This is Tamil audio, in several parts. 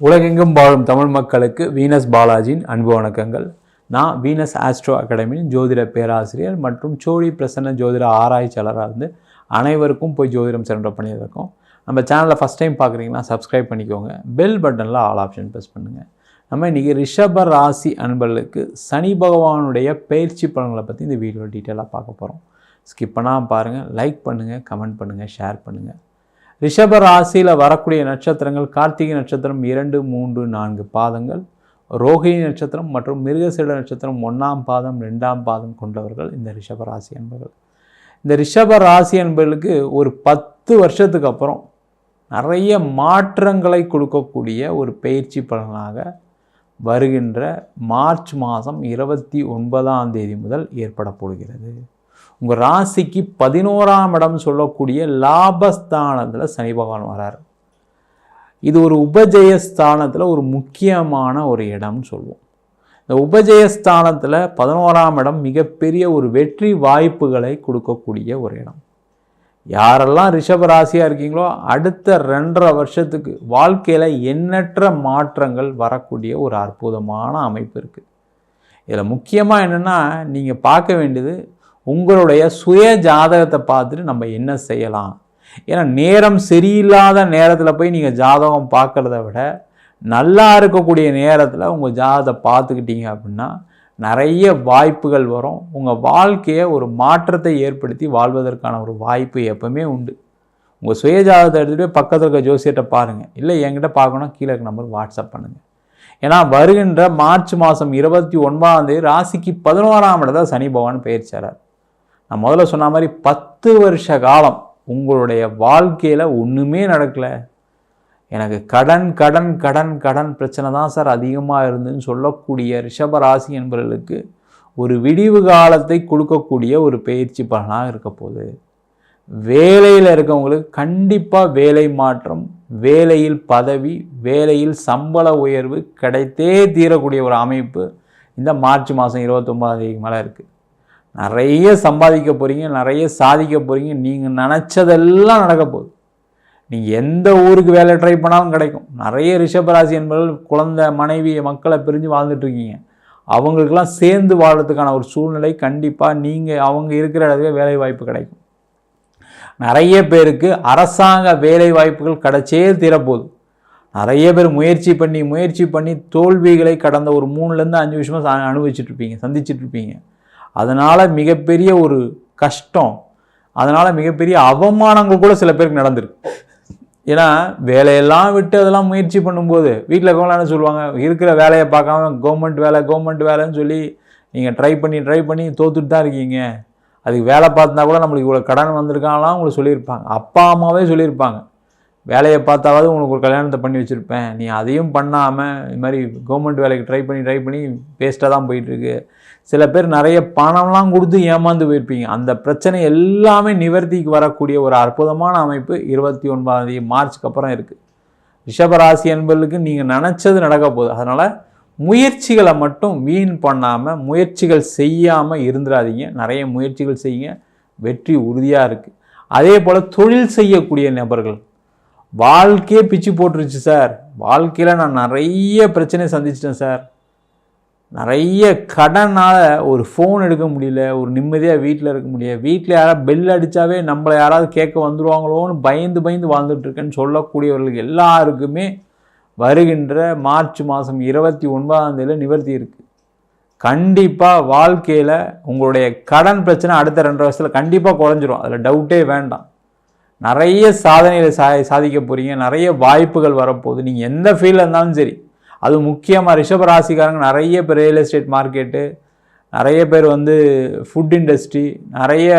உலகெங்கும் வாழும் தமிழ் மக்களுக்கு வீனஸ் பாலாஜியின் அன்பு வணக்கங்கள். நான் வீனஸ் ஆஸ்ட்ரோ அகாடமியின் ஜோதிட பேராசிரியர் மற்றும் சோழி பிரசன்ன ஜோதிட ஆராய்ச்சியாளராக இருந்து அனைவருக்கும் போய் ஜோதிடம் சென்ற பண்ணியிருக்கோம் நம்ம சேனலில் ஃபஸ்ட் டைம் பார்க்குறீங்கன்னா சப்ஸ்கிரைப் பண்ணிக்கோங்க. பெல் பட்டனில் ஆல் ஆப்ஷன் ப்ரெஸ் பண்ணுங்கள் நம்ம இன்றைக்கி ரிஷப ராசி அன்பர்களுக்கு சனி பகவானுடைய பயிற்சி பலன்களை பற்றி இந்த வீடியோ டீட்டெயிலாக பார்க்க போகிறோம் ஸ்கிப் பண்ணாமல் பாருங்கள் லைக் பண்ணுங்கள் கமெண்ட் பண்ணுங்கள் ஷேர் பண்ணுங்கள் ரிஷப ராசியில் வரக்கூடிய நட்சத்திரங்கள் கார்த்திகை நட்சத்திரம் இரண்டு மூன்று நான்கு பாதங்கள். ரோகிணி நட்சத்திரம் மற்றும் மிருகசீட நட்சத்திரம் ஒன்றாம் பாதம் ரெண்டாம் பாதம் கொண்டவர்கள் இந்த ரிஷப ராசி என்பர்கள். இந்த ரிஷப ராசி என்பவர்களுக்கு ஒரு பத்து வருஷத்துக்கு அப்புறம் நிறைய மாற்றங்களை கொடுக்கக்கூடிய ஒரு பயிற்சி பலனாக வருகின்ற மார்ச் மாதம் இருபத்தி ஒன்பதாம் தேதி முதல் ஏற்பட போகிறது. உங்கள் ராசிக்கு பதினோராம் இடம் சொல்லக்கூடிய லாபஸ்தானத்தில் சனி பகவான் வரார். இது ஒரு உபஜயஸ்தானத்தில் ஒரு முக்கியமான ஒரு இடம்னு சொல்லுவோம். இந்த உபஜயஸ்தானத்தில் பதினோராம் இடம் மிகப்பெரிய ஒரு வெற்றி வாய்ப்புகளை கொடுக்கக்கூடிய ஒரு இடம். யாரெல்லாம் ரிஷப ராசியாக இருக்கீங்களோ அடுத்த ரெண்டரை வருஷத்துக்கு வாழ்க்கையில் எண்ணற்ற மாற்றங்கள் வரக்கூடிய ஒரு அற்புதமான அமைப்பு இருக்குது இதில் முக்கியமாக என்னென்னா நீங்கள் பார்க்க வேண்டியது உங்களுடைய சுய ஜாதகத்தை பார்த்துட்டு நம்ம என்ன செய்யலாம்? ஏன்னா நேரம் சரியில்லாத நேரத்தில் போய் நீங்கள் ஜாதகம் பார்க்குறத விட நல்லா இருக்கக்கூடிய நேரத்தில் உங்கள் ஜாதகத்தை பார்த்துக்கிட்டீங்க அப்படின்னா நிறைய வாய்ப்புகள் வரும். உங்கள் வாழ்க்கையை ஒரு மாற்றத்தை ஏற்படுத்தி வாழ்வதற்கான ஒரு வாய்ப்பு எப்பவுமே உண்டு. உங்கள் சுய ஜாதகத்தை எடுத்துகிட்டு போய் பக்கத்தில் இருக்க ஜோசியர்கிட்ட பாருங்கள் இல்லை என்கிட்ட பார்க்கணும் கீழே இருக்க நம்பர் வாட்ஸ்அப் பண்ணுங்கள் ஏன்னா வருகின்ற மார்ச் மாதம் இருபத்தி ஒன்பதாம் தேதி ராசிக்கு பதினோராம் இடத்துல சனி பகவான் பயிற்சியார் நான் முதல்ல சொன்ன மாதிரி பத்து வருஷ காலம் உங்களுடைய வாழ்க்கையில் ஒன்றுமே நடக்கலை. எனக்கு கடன் கடன் கடன் கடன் பிரச்சனை தான் சார் அதிகமாக இருந்துன்னு சொல்லக்கூடிய ரிஷபராசி என்பவர்களுக்கு ஒரு விடிவு காலத்தை கொடுக்கக்கூடிய ஒரு பயிற்சி பலனாக இருக்க போகுது. வேலையில் இருக்கவங்களுக்கு கண்டிப்பாக வேலை மாற்றம் வேலையில் பதவி வேலையில் சம்பள உயர்வு கிடைத்தே தீரக்கூடிய ஒரு அமைப்பு இந்த மார்ச் மாதம் இருபத்தொம்பதாம் தேதிக்கு மேலே இருக்குது நிறைய சம்பாதிக்க போகிறீங்க நிறைய சாதிக்க போகிறீங்க நீங்கள் நினச்சதெல்லாம் நடக்க போகுது. நீங்கள் எந்த ஊருக்கு வேலை ட்ரை பண்ணாலும் கிடைக்கும். நிறைய ரிஷபராசி என்பவர்கள் குழந்தை மனைவி மக்களை பிரிஞ்சு வாழ்ந்துட்டுருக்கீங்க அவங்களுக்கெல்லாம் சேர்ந்து வாழறதுக்கான ஒரு சூழ்நிலை கண்டிப்பாக நீங்கள் அவங்க இருக்கிற இடத்துல வேலை வாய்ப்பு கிடைக்கும். நிறைய பேருக்கு அரசாங்க வேலை வாய்ப்புகள் கிடைச்சே தீரப்போகுது. நிறைய பேர் முயற்சி பண்ணி முயற்சி பண்ணி தோல்விகளை கடந்த ஒரு மூணுலேருந்து அஞ்சு வருஷமாக அனுபவிச்சுட்ருப்பீங்க இருப்பீங்க இருப்பீங்க. அதனால் மிகப்பெரிய ஒரு கஷ்டம் அதனால் மிகப்பெரிய அவமானங்கள் கூட சில பேருக்கு நடந்திருக்கு. ஏன்னா வேலையெல்லாம் விட்டு அதெல்லாம் முயற்சி பண்ணும்போது வீட்டில் இருக்கவங்களாம் என்ன சொல்லுவாங்க? இருக்கிற வேலையை பார்க்காம கவர்மெண்ட் வேலை கவர்மெண்ட் வேலைன்னு சொல்லி நீங்கள் ட்ரை பண்ணி ட்ரை பண்ணி தோத்துட்டு தான் இருக்கீங்க. அதுக்கு வேலை பார்த்தா கூட நம்மளுக்கு இவ்வளோ கடன் வந்திருக்காங்களாம் உங்களுக்கு சொல்லியிருப்பாங்க. அப்பா அம்மாவே சொல்லியிருப்பாங்க. வேலையை பார்த்தாவது உங்களுக்கு ஒரு கல்யாணத்தை பண்ணி வச்சுருப்பேன். நீ அதையும் பண்ணாமல் இது மாதிரி கவர்மெண்ட் வேலைக்கு ட்ரை பண்ணி ட்ரை பண்ணி வேஸ்ட்டாக தான் போயிட்டுருக்கு. சில பேர் நிறைய பணம்லாம் கொடுத்து ஏமாந்து போயிருப்பீங்க. அந்த பிரச்சனை எல்லாமே நிவர்த்திக்கு வரக்கூடிய ஒரு அற்புதமான அமைப்பு இருபத்தி ஒன்பதாம் தேதி மார்ச்சுக்கு அப்புறம் இருக்குது ரிஷபராசி என்பதுக்கு நீங்கள் நினச்சது நடக்க போகுது. அதனால் முயற்சிகளை மட்டும் வீண் பண்ணாமல் முயற்சிகள் செய்யாமல் இருந்துடாதீங்க நிறைய முயற்சிகள் செய்யுங்க. வெற்றி உறுதியாக இருக்குது அதே போல் தொழில் செய்யக்கூடிய நபர்கள் வாழ்க்கையே பிச்சு போட்டுருச்சு சார். வாழ்க்கையில் நான் நிறைய பிரச்சனை சந்திச்சிட்டேன் சார். நிறைய கடனால் ஒரு ஃபோன் எடுக்க முடியல ஒரு நிம்மதியாக வீட்டில் இருக்க முடியல. வீட்டில் யாராவது பெல் அடித்தாவே நம்மளை யாராவது கேட்க வந்துடுவாங்களோன்னு பயந்து பயந்து வாழ்ந்துட்டுருக்கேன்னு சொல்லக்கூடியவர்களுக்கு எல்லாருக்குமே வருகின்ற மார்ச் மாதம் இருபத்தி ஒன்பதாம் தேதியில் நிவர்த்தி இருக்குது கண்டிப்பாக வாழ்க்கையில் உங்களுடைய கடன் பிரச்சனை அடுத்த ரெண்டு வருஷத்தில் கண்டிப்பாக குறைஞ்சிரும். அதில் டவுட்டே வேண்டாம். நிறைய சாதனைகளை சா சாதிக்க போகிறீங்க நிறைய வாய்ப்புகள் வரப்போகுது. நீங்கள் எந்த ஃபீல்டில் இருந்தாலும் சரி அது முக்கியமாக ரிஷப ராசிக்காரங்க நிறைய பேர் ரியல் எஸ்டேட் மார்க்கெட்டு நிறைய பேர் வந்து ஃபுட் இண்டஸ்ட்ரி நிறைய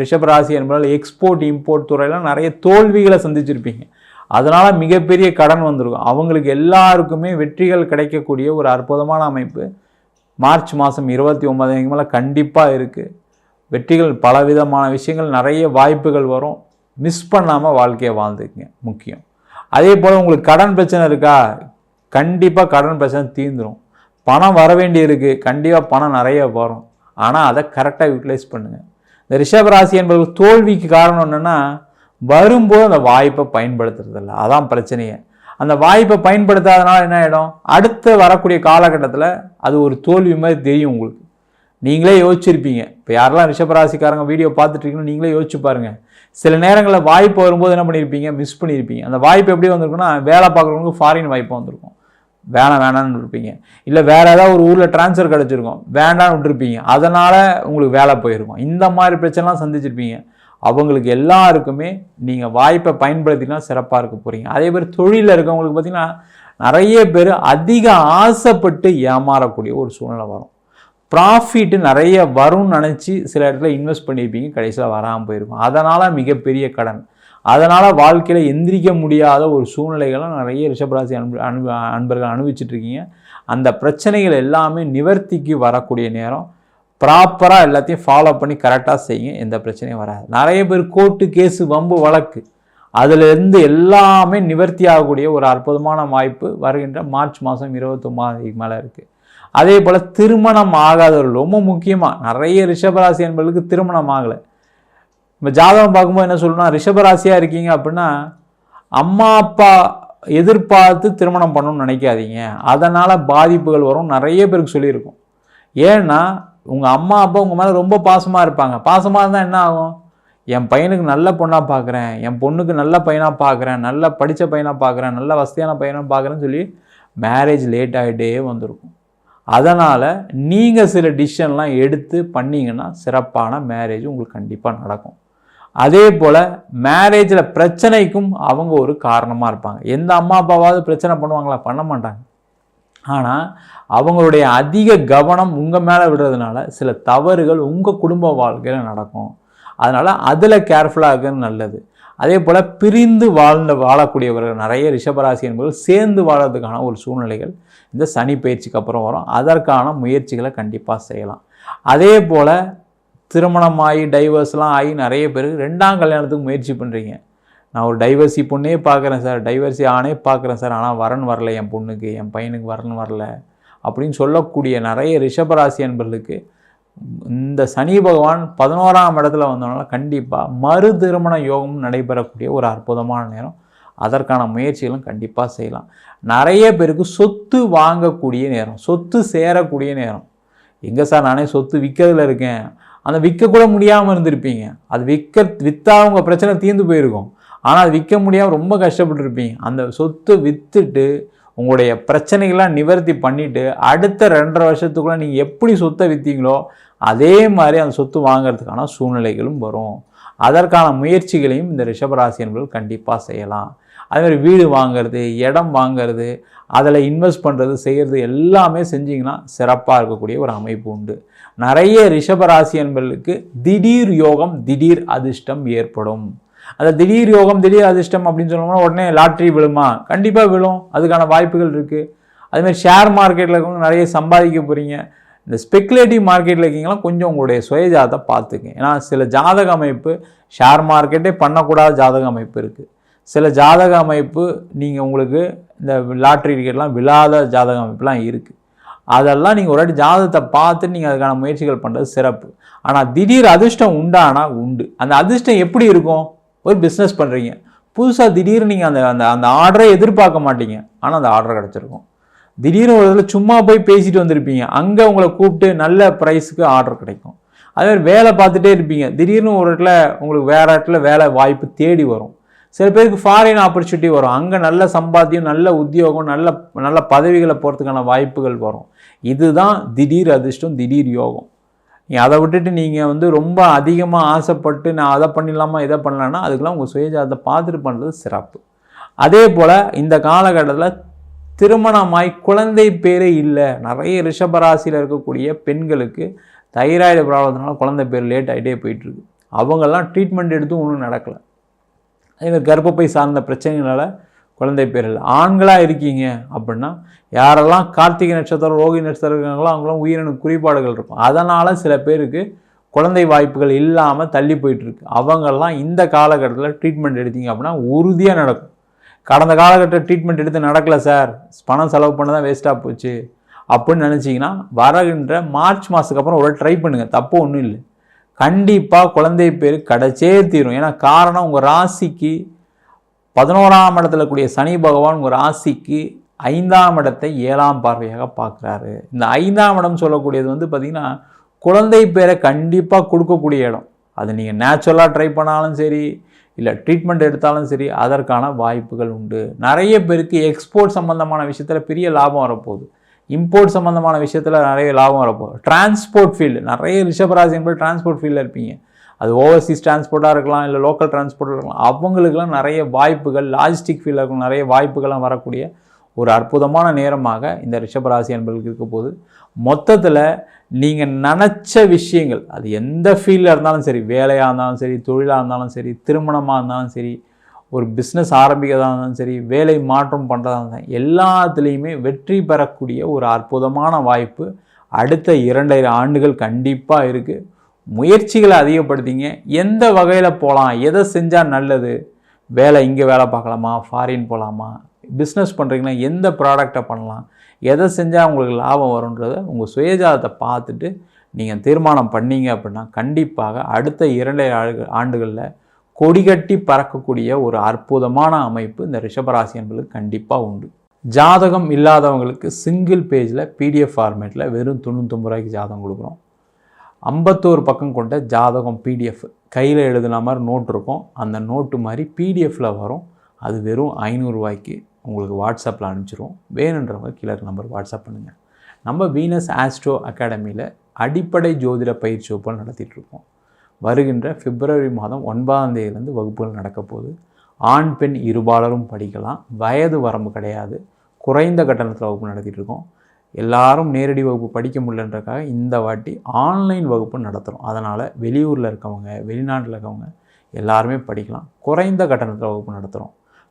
ரிஷப ராசி என்பதால் எக்ஸ்போர்ட் இம்போர்ட் துறையெல்லாம் நிறைய தோல்விகளை சந்திச்சிருப்பீங்க. அதனால் மிகப்பெரிய கடன் வந்திருக்கும். அவங்களுக்கு எல்லாருக்குமே வெற்றிகள் கிடைக்கக்கூடிய ஒரு அற்புதமான அமைப்பு மார்ச் மாதம் இருபத்தி ஒன்பதாம் மேலே கண்டிப்பாக இருக்குது வெற்றிகள் பலவிதமான விஷயங்கள் நிறைய வாய்ப்புகள் வரும். மிஸ் பண்ணாமல் வாழ்க்கையை வாழ்ந்துக்குங்க முக்கியம். அதே போல் உங்களுக்கு கடன் பிரச்சனை இருக்கா? கண்டிப்பாக கடன் பிரச்சனை தீர்ந்துடும் பணம் வர வேண்டி இருக்குது கண்டிப்பாக பணம் நிறைய வரும். ஆனால் அதை கரெக்டாக யூட்டிலைஸ் பண்ணுங்கள் இந்த ரிஷபராசி என்பது தோல்விக்கு காரணம் என்னென்னா வரும்போது அந்த வாய்ப்பை பயன்படுத்துறதில்ல. அதான் பிரச்சனையே. அந்த வாய்ப்பை பயன்படுத்தாதனால என்ன ஆகிடும் அடுத்து வரக்கூடிய காலகட்டத்தில் அது ஒரு தோல்வி மாதிரி தெரியும் உங்களுக்கு. நீங்களே யோசிச்சிருப்பீங்க. இப்போ யாரெல்லாம் ரிஷபராசிக்காரங்க வீடியோ பார்த்துட்ருக்கீங்கன்னு நீங்களே யோசிச்சு பாருங்க. சில நேரங்களில் வாய்ப்பு வரும்போது என்ன பண்ணியிருப்பீங்க மிஸ் பண்ணியிருப்பீங்க அந்த வாய்ப்பு எப்படி வந்திருக்குன்னா வேலை பார்க்குறவங்களுக்கு ஃபாரின் வாய்ப்பு வந்திருக்கும். வேணாம் வேணான்னு இருப்பீங்க. இல்லை வேறு ஏதாவது ஒரு ஊரில் ட்ரான்ஸ்ஃபர் கிடச்சிருக்கும். வேண்டான்னு விட்டுருப்பீங்க. அதனால் உங்களுக்கு வேலை போயிருக்கும். இந்த மாதிரி பிரச்சனைலாம் சந்திச்சிருப்பீங்க. அவங்களுக்கு எல்லாருக்குமே நீங்கள் வாய்ப்பை பயன்படுத்தினா சிறப்பாக இருக்க போகிறீங்க அதே மாதிரி தொழிலில் இருக்கவங்களுக்கு பார்த்தீங்கன்னா நிறைய பேர் அதிக ஆசைப்பட்டு ஏமாறக்கூடிய ஒரு சூழ்நிலை வரும். ப்ராஃபிட்டு நிறைய வரும்னு நினச்சி சில இடத்துல இன்வெஸ்ட் பண்ணியிருப்பீங்க. கடைசியில் வராமல் போயிருக்கும். அதனால் மிகப்பெரிய கடன். அதனால் வாழ்க்கையில் எந்திரிக்க முடியாத ஒரு சூழ்நிலைகளும் நிறைய ரிஷபராசி அன்பு அன்பு அன்பர்கள் அனுபவிச்சுட்ருக்கீங்க அந்த பிரச்சனைகள் எல்லாமே நிவர்த்திக்கு வரக்கூடிய நேரம். ப்ராப்பராக எல்லாத்தையும் ஃபாலோ பண்ணி கரெக்டாக செய்யுங்க. எந்த பிரச்சனையும் வராது. நிறைய பேர் கோர்ட்டு கேஸு வம்பு வழக்கு. அதிலிருந்து எல்லாமே நிவர்த்தி ஆகக்கூடிய ஒரு அற்புதமான வாய்ப்பு வருகின்ற மார்ச் மாதம் இருபத்தொம்பதாம் மேலே இருக்குது அதே போல் திருமணம் ஆகாதவர்கள் ரொம்ப முக்கியமாக நிறைய ரிஷபராசி என்பவர்களுக்கு திருமணம் ஆகலை. இப்போ ஜாதகம் பார்க்கும்போது என்ன சொல்லணும்னா ரிஷபராசியாக இருக்கீங்க அப்படின்னா அம்மா அப்பா எதிர்பார்த்து திருமணம் பண்ணணும்னு நினைக்காதீங்க. அதனால் பாதிப்புகள் வரும். நிறைய பேருக்கு சொல்லியிருக்கும். ஏன்னா உங்கள் அம்மா அப்பா உங்கள் மேலே ரொம்ப பாசமாக இருப்பாங்க. பாசமாக இருந்தால் என்ன ஆகும்? என் பையனுக்கு நல்ல பொண்ணாக பார்க்குறேன் என் பொண்ணுக்கு நல்ல பையனாக பார்க்குறேன் நல்ல படித்த பையனாக பார்க்குறேன் நல்ல வசதியான பையனாக பார்க்குறேன்னு சொல்லி மேரேஜ் லேட் ஆகிட்டே வந்திருக்கும். அதனால் நீங்கள் சில டிசிஷன்லாம் எடுத்து பண்ணிங்கன்னா சிறப்பான மேரேஜ் உங்களுக்கு கண்டிப்பாக நடக்கும். அதே போல் மேரேஜில் பிரச்சனைக்கும் அவங்க ஒரு காரணமாக இருப்பாங்க. எந்த அம்மா அப்பாவாவது பிரச்சனை பண்ணுவாங்களா? பண்ண மாட்டாங்க. ஆனால் அவங்களுடைய அதிக கவனம் உங்கள் மேலே விடுறதுனால சில தவறுகள் உங்கள் குடும்ப வாழ்க்கையில் நடக்கும். அதனால் அதில் கேர்ஃபுல்லாக இருக்கிறது நல்லது. அதே போல் பிரிந்து வாழ்ந்த வாழக்கூடியவர்கள் நிறைய ரிஷபராசி என்பவர்கள் சேர்ந்து வாழறதுக்கான ஒரு சூழ்நிலைகள் இந்த சனி பயிற்சிக்கு அப்புறம் வரும். அதற்கான முயற்சிகளை கண்டிப்பாக செய்யலாம். அதே போல் திருமணமாகி டைவர்ஸ்லாம் ஆகி நிறைய பேர் ரெண்டாம் கல்யாணத்துக்கு முயற்சி பண்ணுறீங்க நான் ஒரு டைவர்சி பொண்ணே பார்க்குறேன் சார். டைவர்சி ஆனே பார்க்குறேன் சார். ஆனால் வரன் வரல என் பொண்ணுக்கு என் பையனுக்கு வரன் வரல அப்படின்னு சொல்லக்கூடிய நிறைய ரிஷபராசி என்பர்களுக்கு இந்த சனி பகவான் பதினோராம் இடத்துல வந்தோம்னால கண்டிப்பாக மறு திருமண யோகம் நடைபெறக்கூடிய ஒரு அற்புதமான நேரம். அதற்கான முயற்சிகளும் கண்டிப்பாக செய்யலாம். நிறைய பேருக்கு சொத்து வாங்கக்கூடிய நேரம் சொத்து சேரக்கூடிய நேரம். எங்கே சார் நானே சொத்து விற்கிறதுல இருக்கேன். அந்த விற்கக்கூட முடியாமல் இருந்திருப்பீங்க. அது விற்க விற்றா உங்கள் பிரச்சனை தீர்ந்து போயிருக்கும். ஆனால் அது விற்க முடியாமல் ரொம்ப கஷ்டப்பட்டுருப்பீங்க. அந்த சொத்து விற்றுட்டு உங்களுடைய பிரச்சனைகள்லாம் நிவர்த்தி பண்ணிவிட்டு அடுத்த ரெண்டரை வருஷத்துக்குள்ளே நீங்கள் எப்படி சொத்தை விற்றீங்களோ அதே மாதிரி அந்த சொத்து வாங்கிறதுக்கான சூழ்நிலைகளும் வரும். அதற்கான முயற்சிகளையும் இந்த ரிஷபராசி கண்டிப்பாக செய்யலாம். அதேமாதிரி வீடு வாங்கிறது இடம் வாங்கிறது அதில் இன்வெஸ்ட் பண்ணுறது செய்கிறது எல்லாமே செஞ்சிங்கன்னா சிறப்பாக இருக்கக்கூடிய ஒரு அமைப்பு உண்டு. நிறைய ரிஷபராசி என்பர்களுக்கு திடீர் யோகம் திடீர் அதிர்ஷ்டம் ஏற்படும். அந்த திடீர் யோகம் திடீர் அதிர்ஷ்டம் அப்படின்னு சொன்னோம்னா உடனே லாட்ரி விழுமா? கண்டிப்பாக விழும். அதுக்கான வாய்ப்புகள் இருக்குது அதுமாதிரி ஷேர் மார்க்கெட்டில் இருக்கவங்க நிறைய சம்பாதிக்க போகிறீங்க இந்த ஸ்பெக்குலேட்டிவ் மார்க்கெட்டில் இருக்கீங்களா கொஞ்சம் உங்களுடைய சுயஜாதம் பார்த்துங்க ஏன்னா சில ஜாதக அமைப்பு ஷேர் மார்க்கெட்டே பண்ணக்கூடாத ஜாதக அமைப்பு இருக்குது சில ஜாதக அமைப்பு நீங்கள் உங்களுக்கு இந்த லாட்ரி டிக்கெட்லாம் விழாத ஜாதக அமைப்புலாம் இருக்குது அதெல்லாம் நீங்கள் ஒரு வாட்டி ஜாதகத்தை பார்த்து நீங்கள் அதுக்கான முயற்சிகள் பண்ணுறது சிறப்பு. ஆனால் திடீர் அதிர்ஷ்டம் உண்டானா உண்டு. அந்த அதிர்ஷ்டம் எப்படி இருக்கும்? ஒரு பிஸ்னஸ் பண்ணுறீங்க புதுசாக திடீர்னு நீங்கள் அந்த அந்த அந்த ஆர்டரை எதிர்பார்க்க மாட்டீங்க. ஆனால் அந்த ஆர்டர் கிடச்சிருக்கும். திடீர்னு ஒரு இதில் சும்மா போய் பேசிட்டு வந்திருப்பீங்க. அங்கே உங்களை கூப்பிட்டு நல்ல ப்ரைஸுக்கு ஆர்டர் கிடைக்கும். அதே மாதிரி வேலை பார்த்துட்டே இருப்பீங்க. திடீர்னு ஒரு இடத்துல உங்களுக்கு வேறு இடத்துல வேலை வாய்ப்பு தேடி வரும். சில பேருக்கு ஃபாரின் ஆப்பர்ச்சுனிட்டி வரும். அங்கே நல்ல சம்பாத்தியம் நல்ல உத்தியோகம் நல்ல நல்ல பதவிகளை போகிறதுக்கான வாய்ப்புகள் வரும். இதுதான் திடீர் அதிர்ஷ்டம் திடீர் யோகம். நீ அதை விட்டுட்டு நீங்கள் வந்து ரொம்ப அதிகமாக ஆசைப்பட்டு நான் அதை பண்ணிடலாமா இதை பண்ணலான்னா அதுக்கெல்லாம் உங்கள் சுயஜாதத்தை பார்த்துட்டு பண்ணுறது சிறப்பு. அதே போல் இந்த காலகட்டத்தில் திருமணமாய் குழந்தை பேரே இல்லை. நிறைய ரிஷபராசியில் இருக்கக்கூடிய பெண்களுக்கு தைராய்டு ப்ராப்ளத்தினால குழந்தை பேர் லேட் ஆகிட்டே போயிட்டுருக்கு. அவங்கெல்லாம் ட்ரீட்மெண்ட் எடுத்தும் ஒன்றும் நடக்கலை. அதேமாதிரி கர்ப்பப்பை சார்ந்த பிரச்சனைகளால் குழந்தை பேர் இல்லை. ஆண்களாக இருக்கீங்க அப்படின்னா யாரெல்லாம் கார்த்திகை நட்சத்திரம் ரோகி நட்சத்திரம் இருக்காங்களோ அவங்களாம் உயிரின குறிப்பாடுகள் இருக்கும். அதனால் சில பேருக்கு குழந்தை வாய்ப்புகள் இல்லாமல் தள்ளி போயிட்டுருக்கு. அவங்கெல்லாம் இந்த காலகட்டத்தில் ட்ரீட்மெண்ட் எடுத்தீங்க அப்படின்னா உறுதியாக நடக்கும். கடந்த காலகட்ட ட்ரீட்மெண்ட் எடுத்து நடக்கலை சார் பணம் செலவு பண்ண தான் வேஸ்ட்டாக போச்சு. அப்படின்னு நினச்சிங்கன்னா வரகின்ற மார்ச் மாதத்துக்கு அப்புறம் ஒரு ட்ரை பண்ணுங்கள் தப்பு ஒன்றும் இல்லை. கண்டிப்பாக குழந்தை பேர் கிடச்சே தீரும். ஏன்னா காரணம் உங்கள் ராசிக்கு பதினோராம் இடத்துல கூடிய சனி பகவான் உங்கள் ராசிக்கு ஐந்தாம் இடத்தை ஏழாம் பார்வையாக பார்க்குறாரு. இந்த ஐந்தாம் இடம் சொல்லக்கூடியது வந்து பார்த்திங்கன்னா குழந்தை பேரை கண்டிப்பாக கொடுக்கக்கூடிய இடம். அது நீங்கள் நேச்சுரலாக ட்ரை பண்ணாலும் சரி இல்லை ட்ரீட்மெண்ட் எடுத்தாலும் சரி அதற்கான வாய்ப்புகள் உண்டு. நிறைய பேருக்கு எக்ஸ்போர்ட் சம்மந்தமான விஷயத்தில் பெரிய லாபம் வரப்போகுது. இம்போர்ட் சம்மந்தமான விஷயத்தில் நிறைய லாபம் வரப்போகுது. டிரான்ஸ்போர்ட் ஃபீல்டு நிறைய ரிஷபராசி என்பது டிரான்ஸ்போர்ட் ஃபீல்டில் இருப்பீங்க. அது ஓவர்சீஸ் டிரான்ஸ்போர்ட்டாக இருக்கலாம் இல்லை லோக்கல் டிரான்ஸ்போர்ட்டாக இருக்கலாம். அவங்களுக்கெல்லாம் நிறைய வாய்ப்புகள் லாஜிஸ்டிக் ஃபீல்டில் இருக்கும் நிறைய வாய்ப்புகள்லாம் வரக்கூடிய ஒரு அற்புதமான நேரமாக இந்த ரிஷபராசி என்பதுக்கு இருக்க போது மொத்தத்தில் நீங்கள் நினச்ச விஷயங்கள் அது எந்த ஃபீல்டில் இருந்தாலும் சரி வேலையாக இருந்தாலும் சரி தொழிலாக இருந்தாலும் சரி திருமணமாக இருந்தாலும் சரி ஒரு பிஸ்னஸ் ஆரம்பிக்கிறதா இருந்தாலும் சரி வேலை மாற்றம் பண்ணுறதா இருந்தாலும் எல்லாத்துலேயுமே வெற்றி பெறக்கூடிய ஒரு அற்புதமான வாய்ப்பு அடுத்த இரண்டாயிரம் ஆண்டுகள் கண்டிப்பாக இருக்குது முயற்சிகளை அதிகப்படுத்திங்க. எந்த வகையில் போகலாம் எதை செஞ்சால் நல்லது? வேலை இங்கே வேலை பார்க்கலாமா? ஃபாரின் போகலாமா பிஸ்னஸ் பண்ணுறீங்கன்னா எந்த ப்ராடக்டை பண்ணலாம்? எதை செஞ்சால் உங்களுக்கு லாபம் வரும்ன்றதை உங்கள் சுயஜாதத்தை பார்த்துட்டு நீங்கள் தீர்மானம் பண்ணீங்க அப்படின்னா கண்டிப்பாக அடுத்த இரண்டு ஆண்டுகளில் கொடிகட்டி பறக்கக்கூடிய ஒரு அற்புதமான அமைப்பு இந்த ரிஷபராசி என்பதுக்கு கண்டிப்பாக உண்டு. ஜாதகம் இல்லாதவங்களுக்கு சிங்கிள் பேஜில் பிடிஎஃப் ஃபார்மேட்டில் வெறும் தொண்ணூத்தொம்பது ரூபாய்க்கு ஜாதகம் கொடுக்குறோம். ஐம்பத்தோரு பக்கம் கொண்ட ஜாதகம் பிடிஎஃப் கையில் எழுதுன மாதிரி நோட் இருக்கும். அந்த நோட்டு மாதிரி பிடிஎஃப்பில் வரும். அது வெறும் ஐநூறுரூவாய்க்கு உங்களுக்கு வாட்ஸ்அப்பில் அனுப்பிச்சிருவோம். வேணுன்றவங்க கீழே நம்பர் வாட்ஸ்அப் பண்ணுங்கள் நம்ம வீனஸ் ஆஸ்ட்ரோ அகாடமியில் அடிப்படை ஜோதிட பயிற்சி வகுப்புகள் நடத்திட்டுருக்கோம். வருகின்ற பிப்ரவரி மாதம் ஒன்பதாம் தேதியிலேருந்து வகுப்புகள் நடக்க போகுது. ஆண் பெண் இருபாலரும் படிக்கலாம். வயது வரம்பு கிடையாது. குறைந்த கட்டணத்தில் வகுப்பு நடத்திட்டுருக்கோம். எல்லாரும் நேரடி வகுப்பு படிக்க முடியலன்றக்காக இந்த வாட்டி ஆன்லைன் வகுப்பு நடத்துகிறோம் அதனால் வெளியூரில் இருக்கவங்க வெளிநாட்டில் இருக்கவங்க எல்லாருமே படிக்கலாம். குறைந்த கட்டணத்தில் வகுப்பு நடத்துகிறோம்